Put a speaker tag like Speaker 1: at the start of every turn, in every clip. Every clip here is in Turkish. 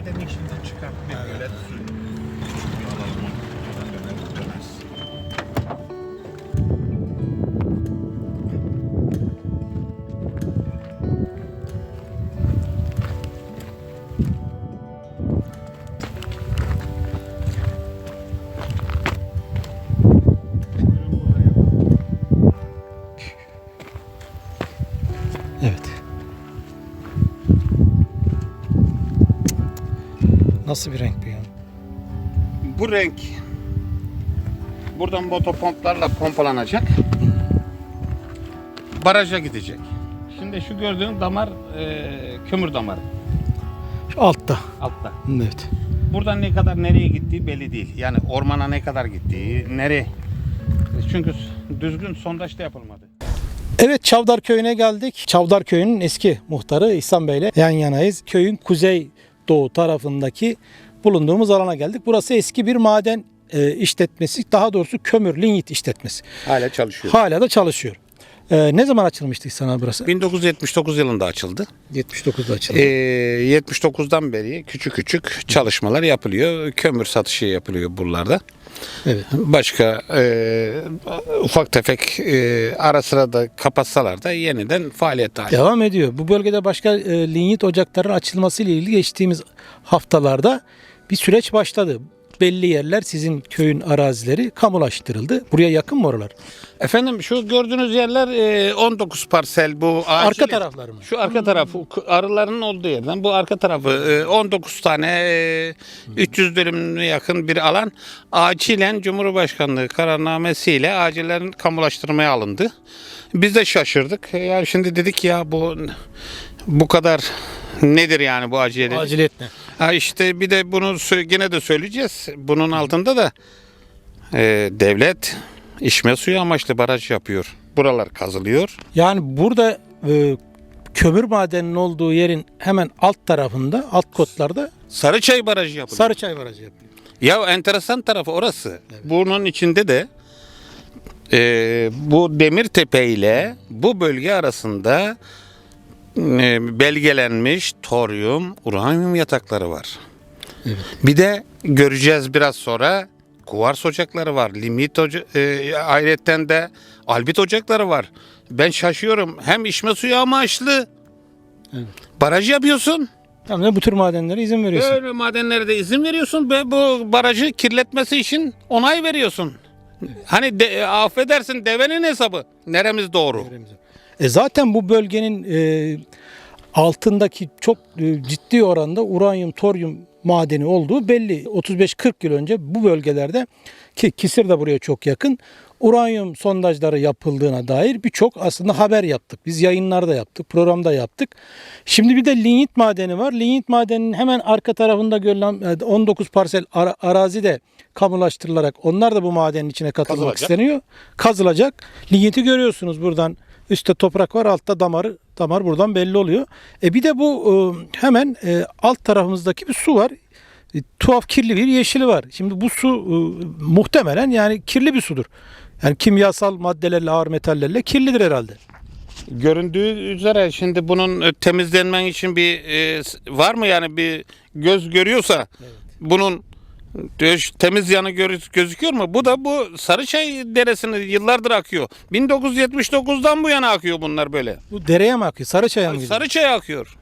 Speaker 1: maden işinden bir gölet suyu.
Speaker 2: Nasıl bir renk bu ya?
Speaker 1: Bu renk buradan motopomplarla pompalanacak. Baraja gidecek. Şimdi şu gördüğün damar e, kömür damarı
Speaker 2: Şu altta.
Speaker 1: altta.
Speaker 2: Evet.
Speaker 1: Buradan ne kadar nereye gittiği belli değil. Yani ormana ne kadar gittiği, nereye. Çünkü düzgün sondaj da yapılmadı.
Speaker 2: Evet Çavdar Köyü'ne geldik. Çavdar Köyü'nün eski muhtarı İhsan Bey ile yan yanayız. Köyün kuzey doğu tarafındaki bulunduğumuz alana geldik. Burası eski bir maden e, işletmesi. Daha doğrusu kömür, lignit işletmesi.
Speaker 1: Hala çalışıyor.
Speaker 2: Hala da çalışıyor. E, ne zaman açılmıştı İhsan burası?
Speaker 1: 1979 yılında açıldı.
Speaker 2: 79'da açıldı.
Speaker 1: Ee, 79'dan beri küçük küçük çalışmalar yapılıyor. Kömür satışı yapılıyor buralarda.
Speaker 2: evet.
Speaker 1: Başka e, ufak tefek e, ara sıra da kapatsalar da yeniden faaliyet hali.
Speaker 2: Devam ediyor. Bu bölgede başka e, lignit ocaklarının açılması ile ilgili geçtiğimiz haftalarda bir süreç başladı. Belli yerler sizin köyün arazileri kamulaştırıldı. Buraya yakın mı oralar?
Speaker 1: Efendim şu gördüğünüz yerler e, 19 parsel bu
Speaker 2: Arka
Speaker 1: acil-
Speaker 2: tarafları mı?
Speaker 1: Şu arka tarafı arıların olduğu yerden bu arka tarafı e, 19 tane e, 300 dönümüne yakın bir alan acilen Cumhurbaşkanlığı kararnamesiyle acilen kamulaştırmaya alındı. Biz de şaşırdık. Yani şimdi dedik ya bu bu kadar nedir yani bu acele?
Speaker 2: Aciliyet ne?
Speaker 1: Ha işte bir de bunu yine de söyleyeceğiz. Bunun altında da e, devlet içme suyu amaçlı baraj yapıyor. Buralar kazılıyor.
Speaker 2: Yani burada e, kömür madeninin olduğu yerin hemen alt tarafında, alt kotlarda
Speaker 1: Sarıçay barajı yapılıyor.
Speaker 2: Sarıçay Barajı yapılıyor.
Speaker 1: Ya enteresan tarafı orası. Bunun içinde de e, bu Demirtepe ile bu bölge arasında belgelenmiş toryum, uranyum yatakları var.
Speaker 2: Evet.
Speaker 1: Bir de göreceğiz biraz sonra kuvars ocakları var. Limit oca e, ayrıyetten de albit ocakları var. Ben şaşıyorum. Hem içme suyu amaçlı
Speaker 2: Evet.
Speaker 1: baraj yapıyorsun.
Speaker 2: Tamam ne bu tür madenlere izin veriyorsun.
Speaker 1: Böyle madenlere de izin veriyorsun ve bu barajı kirletmesi için onay veriyorsun. Hani de, affedersin devenin hesabı. Neremiz doğru?
Speaker 2: E zaten bu bölgenin e, altındaki çok e, ciddi oranda uranyum, toryum madeni olduğu belli. 35-40 yıl önce bu bölgelerde ki Kisir de buraya çok yakın uranyum sondajları yapıldığına dair birçok aslında haber yaptık. Biz yayınlarda yaptık, programda yaptık. Şimdi bir de lignit madeni var. Lignit madeninin hemen arka tarafında görülen e, 19 parsel ara- arazi de kamulaştırılarak onlar da bu madenin içine katılmak
Speaker 1: Kazılacak.
Speaker 2: isteniyor. Kazılacak. Ligniti görüyorsunuz buradan. Üstte toprak var, altta damarı, damar buradan belli oluyor. E bir de bu e, hemen e, alt tarafımızdaki bir su var. E, tuhaf kirli bir yeşili var. Şimdi bu su e, muhtemelen yani kirli bir sudur. Yani kimyasal maddelerle, ağır metallerle kirlidir herhalde.
Speaker 1: Göründüğü üzere şimdi bunun temizlenmen için bir e, var mı yani bir göz görüyorsa bunun temiz yanı gözüküyor mu? Bu da bu Sarıçay deresini yıllardır akıyor. 1979'dan bu yana akıyor bunlar böyle.
Speaker 2: Bu dereye mi akıyor? Sarıçay'a mı gidiyor?
Speaker 1: Sarıçay akıyor.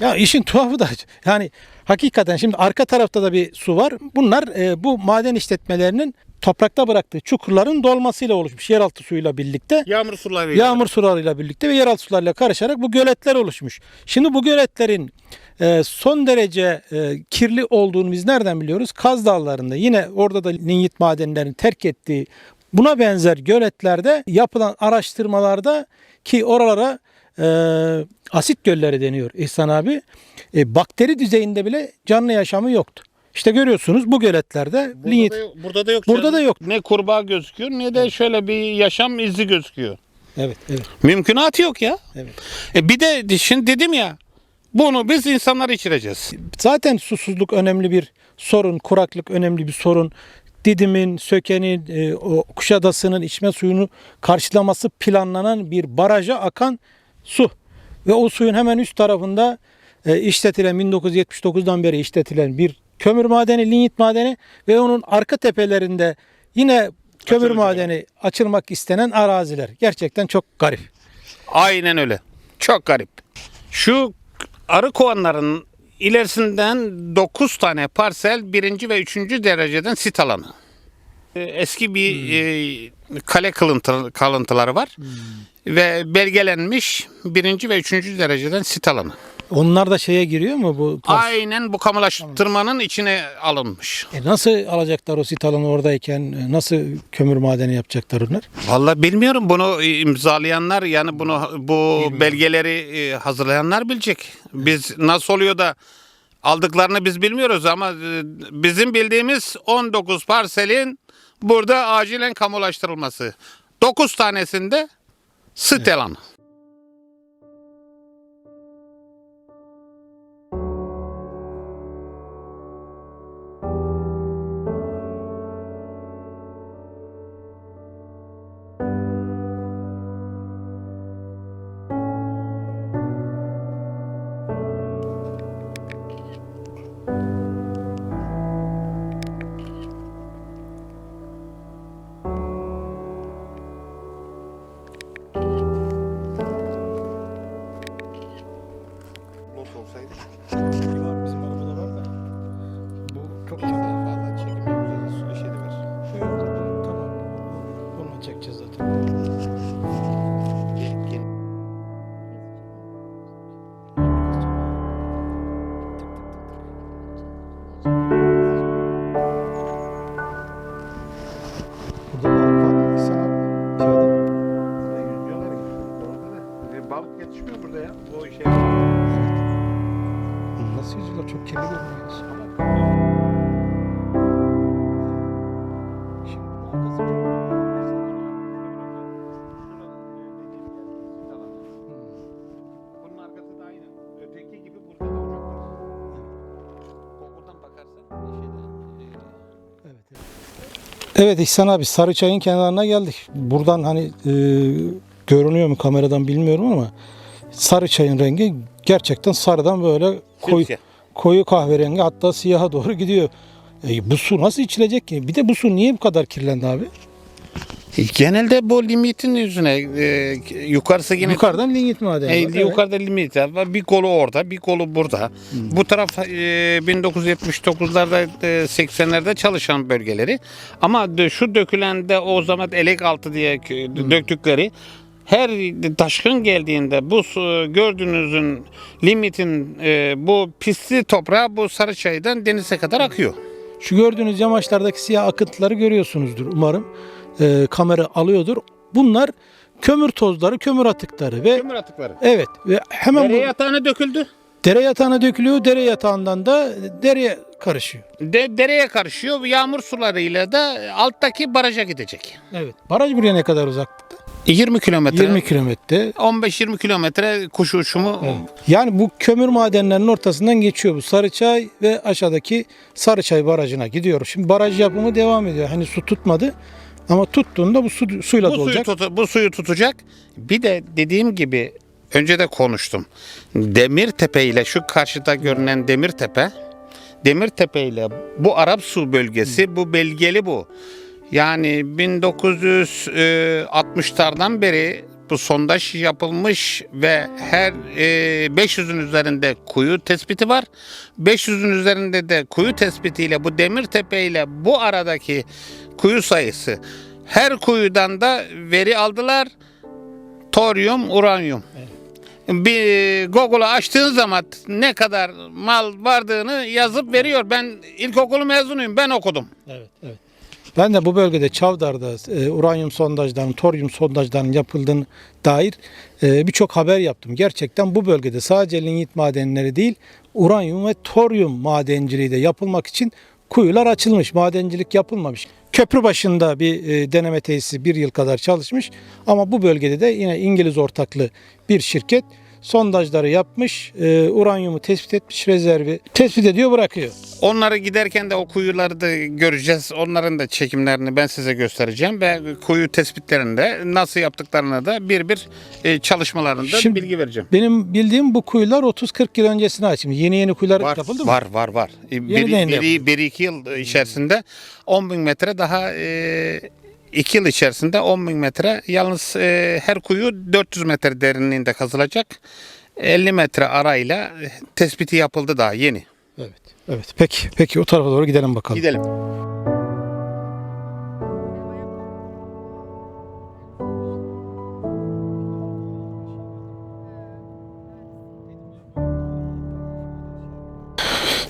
Speaker 2: Ya işin tuhafı da yani hakikaten şimdi arka tarafta da bir su var. Bunlar e, bu maden işletmelerinin toprakta bıraktığı çukurların dolmasıyla oluşmuş yeraltı suyuyla birlikte.
Speaker 1: Yağmur sularıyla.
Speaker 2: Yağmur sularıyla birlikte ve yeraltı sularıyla karışarak bu göletler oluşmuş. Şimdi bu göletlerin e, son derece e, kirli olduğunu biz nereden biliyoruz? Kaz Dağları'nda yine orada da lignit madenlerini terk ettiği buna benzer göletlerde yapılan araştırmalarda ki oralara e, asit gölleri deniyor İhsan abi. E, bakteri düzeyinde bile canlı yaşamı yoktu. İşte görüyorsunuz bu göletlerde
Speaker 1: Burada
Speaker 2: lignit
Speaker 1: da, burada da yok.
Speaker 2: Burada
Speaker 1: canım.
Speaker 2: da yok.
Speaker 1: Ne kurbağa gözüküyor ne de şöyle bir yaşam izi gözüküyor.
Speaker 2: Evet, evet,
Speaker 1: Mümkünatı yok ya.
Speaker 2: evet.
Speaker 1: E bir de şimdi dedim ya bunu biz insanlar içireceğiz.
Speaker 2: Zaten susuzluk önemli bir sorun, kuraklık önemli bir sorun. Didim'in, Söke'nin, e, o Kuşadası'nın içme suyunu karşılaması planlanan bir baraja akan su. Ve o suyun hemen üst tarafında e, işletilen 1979'dan beri işletilen bir kömür madeni, linyit madeni ve onun arka tepelerinde yine kömür
Speaker 1: Açılacak.
Speaker 2: madeni açılmak istenen araziler. Gerçekten çok garip.
Speaker 1: Aynen öyle. Çok garip. Şu arı kovanların ilerisinden 9 tane parsel birinci ve üçüncü dereceden sit alanı. Ee, Eski bir e, kale kılıntı, kalıntıları var. Ve belgelenmiş birinci ve üçüncü dereceden sit alanı.
Speaker 2: Onlar da şeye giriyor mu bu? pars-
Speaker 1: Aynen bu kamulaştırmanın içine alınmış.
Speaker 2: E nasıl alacaklar o sit alanı oradayken? E, Nasıl kömür madeni yapacaklar onlar?
Speaker 1: Vallahi bilmiyorum bunu imzalayanlar yani bunu bu belgeleri e, hazırlayanlar bilecek. Biz nasıl oluyor da aldıklarını biz bilmiyoruz ama e, bizim bildiğimiz 19 parselin burada acilen kamulaştırılması. 9 tanesinde sit alanı.
Speaker 2: Evet İhsan abi Sarıçay'ın kenarına geldik. Buradan hani e, görünüyor mu kameradan bilmiyorum ama Sarıçay'ın rengi gerçekten sarıdan böyle koyu,
Speaker 1: Simsiyah.
Speaker 2: koyu kahverengi hatta siyaha doğru gidiyor. E, bu su nasıl içilecek ki? Bir de bu su niye bu kadar kirlendi abi?
Speaker 1: Genelde bu limitin yüzüne e, yukarısı yine
Speaker 2: Yukarıdan lignit madeni.
Speaker 1: E,
Speaker 2: var, evet.
Speaker 1: yukarıda limit var. Bir kolu orada, bir kolu burada. Bu taraf e, 1979'larda, e, 80'lerde çalışan bölgeleri. Ama dö- şu dökülende o zaman elek altı diye kö- döktükleri her taşkın geldiğinde bu su, gördüğünüzün limitin e, bu pisli toprağı bu Sarıçay'dan denize kadar akıyor.
Speaker 2: Şu gördüğünüz yamaçlardaki siyah akıntıları görüyorsunuzdur umarım. E, kamera alıyordur. Bunlar kömür tozları, kömür atıkları ve
Speaker 1: Kömür atıkları.
Speaker 2: evet ve hemen
Speaker 1: Dere
Speaker 2: bu
Speaker 1: yatağına döküldü.
Speaker 2: dere yatağına dökülüyor. Dere yatağından da dereye karışıyor.
Speaker 1: De, dereye karışıyor. Yağmur sularıyla da alttaki baraja gidecek.
Speaker 2: Evet. Baraj buraya ne kadar uzaklıkta?
Speaker 1: 20 kilometre.
Speaker 2: 20 kilometre.
Speaker 1: 15-20 kilometre kuş uçumu
Speaker 2: Yani bu kömür madenlerinin ortasından geçiyor bu Sarıçay ve aşağıdaki Sarıçay barajına gidiyor. Şimdi baraj yapımı devam ediyor. Hani su tutmadı ama tuttuğunda bu su, suyla
Speaker 1: bu suyu,
Speaker 2: dolacak.
Speaker 1: tutu- bu suyu tutacak. Bir de dediğim gibi önce de konuştum. Demirtepe ile şu karşıda görünen Demirtepe Demirtepe ile bu Arap Su bölgesi bu belgeli bu. Yani 1960'lardan beri bu sondaj yapılmış ve her e, 500'ün üzerinde kuyu tespiti var. 500'ün üzerinde de kuyu tespitiyle bu Demirtepe ile bu aradaki kuyu sayısı her kuyudan da veri aldılar. Toryum, uranyum. Bir Google'u açtığın zaman ne kadar mal vardığını yazıp veriyor. Ben ilkokulu mezunuyum. Ben okudum.
Speaker 2: Evet, evet. Ben de bu bölgede Çavdar'da e, uranyum sondajlarının, toryum sondajlarının yapıldığını dair e, birçok haber yaptım. Gerçekten bu bölgede sadece lignit madenleri değil, uranyum ve toryum madenciliği de yapılmak için kuyular açılmış, madencilik yapılmamış. Köprü başında bir e, deneme tesisi bir yıl kadar çalışmış ama bu bölgede de yine İngiliz ortaklı bir şirket sondajları yapmış, e, uranyumu tespit etmiş, rezervi tespit ediyor, bırakıyor.
Speaker 1: Onları giderken de o kuyuları da göreceğiz. Onların da çekimlerini ben size göstereceğim ve kuyu tespitlerinde nasıl yaptıklarını da bir bir e, çalışmalarında
Speaker 2: Şimdi-
Speaker 1: bilgi vereceğim.
Speaker 2: Benim bildiğim bu kuyular 30-40 yıl öncesine ait. Şimdi yeni yeni kuyular
Speaker 1: Var,
Speaker 2: yapıldı mı?
Speaker 1: var, var, var. E,
Speaker 2: Yeniden
Speaker 1: Bir, bir, bir iki yıl içerisinde 10 bin metre daha e, iki yıl içerisinde 10 bin metre. Yalnız e, her kuyu 400 metre derinliğinde kazılacak. 50 metre arayla e, tespiti yapıldı daha yeni.
Speaker 2: Evet. Evet. Peki. Peki o tarafa doğru gidelim bakalım.
Speaker 1: Gidelim.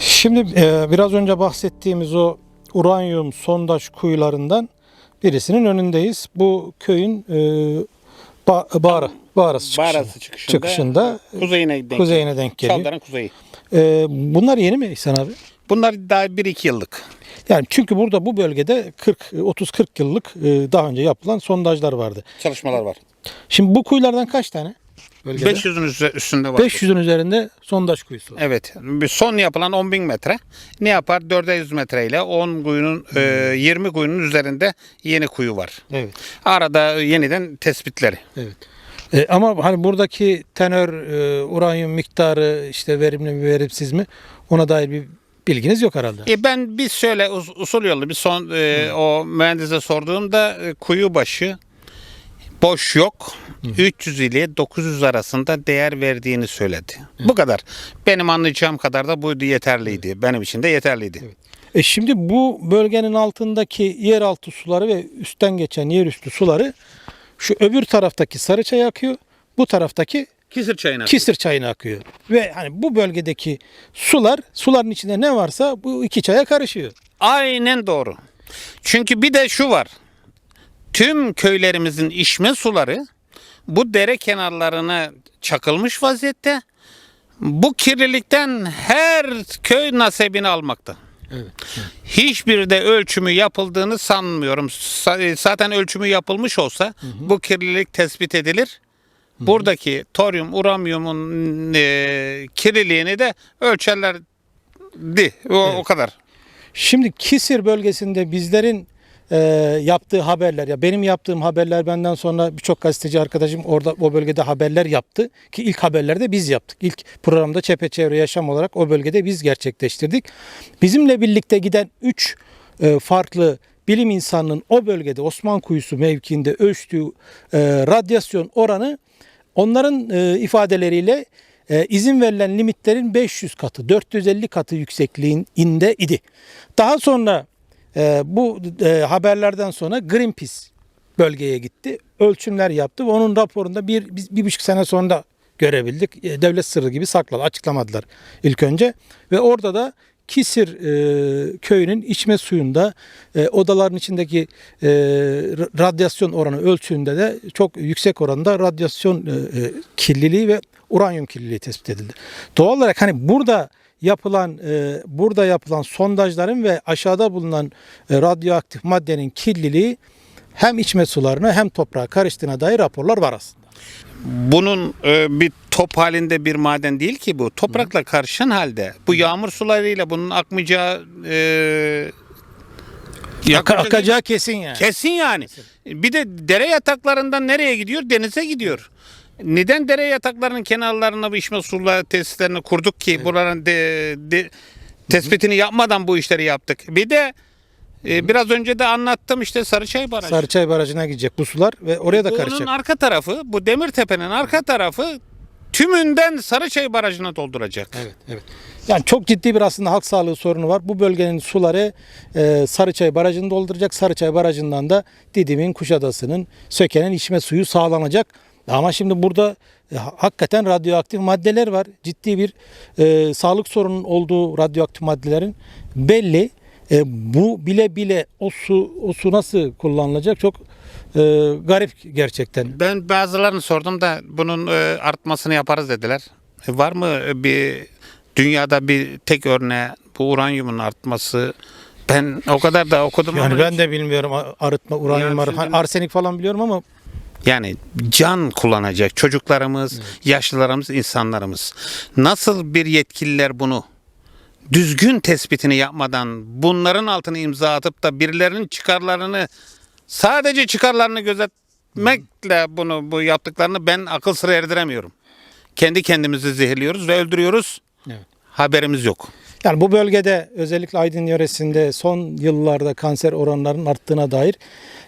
Speaker 2: Şimdi e, biraz önce bahsettiğimiz o uranyum sondaj kuyularından birisinin önündeyiz. Bu köyün e, ba, bağrı, bağrısı çıkışında,
Speaker 1: Bağrası çıkışında,
Speaker 2: çıkışında
Speaker 1: kuzeyine denk,
Speaker 2: kuzeyine denk geliyor.
Speaker 1: Çavdar'ın kuzeyi.
Speaker 2: E, bunlar yeni mi İhsan abi?
Speaker 1: Bunlar daha 1-2 yıllık.
Speaker 2: Yani çünkü burada bu bölgede 40 30-40 yıllık e, daha önce yapılan sondajlar vardı.
Speaker 1: Çalışmalar var.
Speaker 2: Şimdi bu kuyulardan kaç tane? Bölgede?
Speaker 1: 500'ün üze- üstünde var.
Speaker 2: 500'ün üzerinde sondaj kuyusu var.
Speaker 1: Evet. Bir son yapılan 10 bin metre. Ne yapar? 400 metre ile 10 kuyunun, e, 20 kuyunun üzerinde yeni kuyu var.
Speaker 2: Evet.
Speaker 1: Arada yeniden tespitleri.
Speaker 2: Evet. E, ama hani buradaki tenör e, uranyum miktarı işte verimli mi verimsiz mi ona dair bir bilginiz yok herhalde.
Speaker 1: E ben bir şöyle us- usul yolu bir son e, o mühendise sorduğumda e, kuyu başı boş yok. 300 ile 900 arasında değer verdiğini söyledi. Bu kadar. Benim anlayacağım kadar da buydu yeterliydi. Benim için de yeterliydi.
Speaker 2: E şimdi bu bölgenin altındaki yeraltı suları ve üstten geçen yerüstü suları şu öbür taraftaki Sarıçay akıyor. Bu taraftaki
Speaker 1: Kisir çayına.
Speaker 2: Kisir çayına akıyor. Ve hani bu bölgedeki sular, suların içinde ne varsa bu iki çaya karışıyor.
Speaker 1: Aynen doğru. Çünkü bir de şu var. Tüm köylerimizin içme suları bu dere kenarlarına çakılmış vaziyette. Bu kirlilikten her köy nasibini almakta. Hiçbir de ölçümü yapıldığını sanmıyorum. Sa- Zaten ölçümü yapılmış olsa bu kirlilik tespit edilir. Buradaki toryum, uranyumun e, kirliliğini de ölçerlerdi. O, o kadar.
Speaker 2: Şimdi Kisir bölgesinde bizlerin e, yaptığı haberler ya benim yaptığım haberler benden sonra birçok gazeteci arkadaşım orada o bölgede haberler yaptı ki ilk haberleri de biz yaptık. İlk programda Çepeçevre Yaşam olarak o bölgede biz gerçekleştirdik. Bizimle birlikte giden 3 farklı bilim insanının o bölgede Osman Kuyusu mevkiinde ölçtüğü e, radyasyon oranı onların e, ifadeleriyle e, izin verilen limitlerin 500 katı, 450 katı yüksekliğinde idi. Daha sonra e, bu e, haberlerden sonra Greenpeace bölgeye gitti. Ölçümler yaptı ve onun raporunda bir, bir, bir buçuk sene sonra görebildik. E, devlet sırrı gibi sakladı. Açıklamadılar ilk önce. Ve orada da Kisir e, köyünün içme suyunda e, odaların içindeki e, ra- radyasyon oranı ölçüğünde de çok yüksek oranda radyasyon e, e, kirliliği ve uranyum kirliliği tespit edildi. Doğal olarak hani burada yapılan e, burada yapılan sondajların ve aşağıda bulunan e, radyoaktif maddenin kirliliği hem içme sularına hem toprağa karıştığına dair raporlar var aslında.
Speaker 1: Bunun e, bir top halinde bir maden değil ki bu. Toprakla karışan halde. Bu yağmur sularıyla bunun akmayacağı e, yakacak-
Speaker 2: akacağı kesin yani.
Speaker 1: Kesin yani. Bir de dere yataklarından nereye gidiyor? Denize gidiyor. Neden dere yataklarının kenarlarına bu içme suları tesislerini kurduk ki buraların de, de- tespitini yapmadan bu işleri yaptık. Bir de e, biraz önce de anlattım işte Sarıçay Barajı.
Speaker 2: Sarıçay Barajı'na gidecek bu sular ve oraya da
Speaker 1: Bunun
Speaker 2: karışacak.
Speaker 1: arka tarafı, bu Demirtepe'nin arka tarafı tümünden Sarıçay Barajı'na dolduracak.
Speaker 2: Evet, evet. Yani çok ciddi bir aslında halk sağlığı sorunu var. Bu bölgenin suları e, Sarıçay Barajı'nı dolduracak. Sarıçay Barajı'ndan da Didim'in, Kuşadası'nın, Söke'nin içme suyu sağlanacak. Ama şimdi burada e, ha- hakikaten radyoaktif maddeler var. Ciddi bir e, sağlık sorunun olduğu radyoaktif maddelerin belli. E, bu bile bile o su o su nasıl kullanılacak çok e, garip gerçekten.
Speaker 1: Ben bazılarını sordum da bunun e, artmasını yaparız dediler. E, var mı e, bir dünyada bir tek örneği bu uranyumun artması? Ben o kadar da okudum
Speaker 2: Yani ben de bilmiyorum arıtma, uranyum,
Speaker 1: Yani
Speaker 2: arsenik falan biliyorum ama
Speaker 1: Yani can kullanacak çocuklarımız, yaşlılarımız, insanlarımız. Nasıl bir yetkililer bunu düzgün tespitini yapmadan bunların altını imza atıp da birilerinin çıkarlarını sadece çıkarlarını gözetmekle bunu bu yaptıklarını ben akıl sıra erdiremiyorum. Kendi kendimizi zehirliyoruz ve öldürüyoruz.
Speaker 2: Evet.
Speaker 1: Haberimiz yok.
Speaker 2: Yani bu bölgede özellikle Aydın yöresinde son yıllarda kanser oranlarının arttığına dair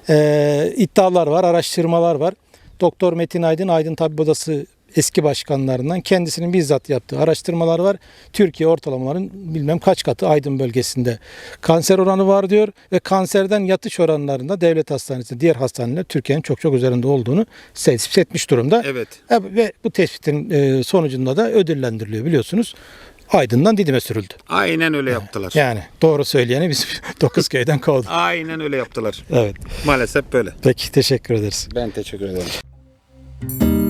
Speaker 2: e, iddialar var, araştırmalar var. Doktor Metin Aydın, Aydın Tabip Odası eski başkanlarından kendisinin bizzat yaptığı araştırmalar var. Türkiye ortalamaların bilmem kaç katı Aydın bölgesinde kanser oranı var diyor ve kanserden yatış oranlarında devlet hastanesinde diğer hastaneler Türkiye'nin çok çok üzerinde olduğunu tespit etmiş durumda.
Speaker 1: Evet.
Speaker 2: E, Ve bu tespitin e, sonucunda da ödüllendiriliyor biliyorsunuz. Aydın'dan Didim'e sürüldü.
Speaker 1: Aynen öyle yaptılar.
Speaker 2: Yani doğru söyleyeni biz dokuz köyden kovduk.
Speaker 1: Aynen öyle yaptılar.
Speaker 2: Evet.
Speaker 1: Maalesef böyle.
Speaker 2: Peki teşekkür ederiz.
Speaker 1: Ben teşekkür ederim.